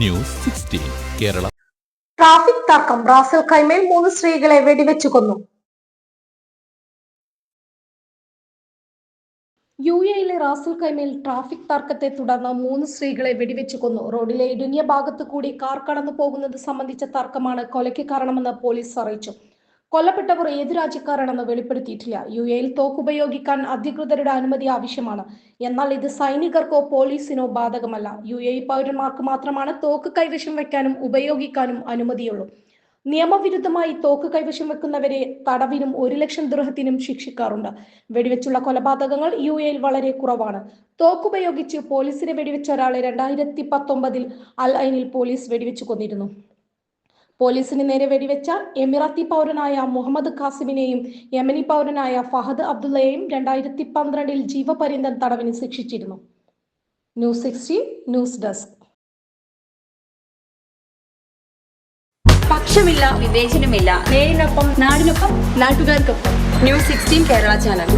News sixteen Kerala. Traffic തർക്കം. റാസൽ ഖൈമയിൽ മൂന്ന് സ്ത്രീകളെ വെടിവെച്ചു കൊന്നു. യു എയിലെ റാസൽ കൈമേൽ ട്രാഫിക് തർക്കത്തെ തുടർന്ന് മൂന്ന് സ്ത്രീകളെ വെടിവെച്ചു കൊന്നു. റോഡിലെ ഇടുങ്ങിയ ഭാഗത്തു കൂടി കാർ കടന്നു പോകുന്നത് സംബന്ധിച്ച തർക്കമാണ് കൊലയ്ക്ക് കാരണമെന്ന് പോലീസ് അറിയിച്ചു. കൊല്ലപ്പെട്ടവർ ഏത് രാജ്യക്കാരാണെന്ന് വെളിപ്പെടുത്തിയിട്ടില്ല. യു എയിൽ തോക്കുപയോഗിക്കാൻ അധികൃതരുടെ അനുമതി ആവശ്യമാണ്. എന്നാൽ ഇത് സൈനികർക്കോ പോലീസിനോ ബാധകമല്ല. യു എ പൗരന്മാർക്ക് മാത്രമാണ് തോക്ക് കൈവശം വെക്കാനും ഉപയോഗിക്കാനും അനുമതിയുള്ളൂ. നിയമവിരുദ്ധമായി തോക്ക് കൈവശം വെക്കുന്നവരെ തടവിനും ഒരു ലക്ഷം ദൃഹത്തിനും ശിക്ഷിക്കാറുണ്ട്. വെടിവെച്ചുള്ള കൊലപാതകങ്ങൾ യു എയിൽ വളരെ കുറവാണ്. തോക്കുപയോഗിച്ച് പോലീസിനെ വെടിവെച്ച ഒരാളെ രണ്ടായിരത്തി പത്തൊമ്പതിൽ അൽ ഐനിൽ പോലീസ് വെടിവെച്ചു കൊന്നിരുന്നു. പോലീസിന് നേരെ വെടിവെച്ച എമിറാത്തി പൗരനായ മുഹമ്മദ് ഖാസിമിനെയും യമനി പൗരനായ ഫഹദ് അബ്ദുള്ളയെയും രണ്ടായിരത്തി പന്ത്രണ്ടിൽ ജീവപര്യന്തം തടവിന് ശിക്ഷിച്ചിരുന്നു. News sixteen news desk. പക്ഷമില്ല വിവേചനമില്ല. നേരിനൊപ്പം നാടിനൊപ്പം നാട്ടുകാർക്കൊപ്പം. News sixteen Kerala channel.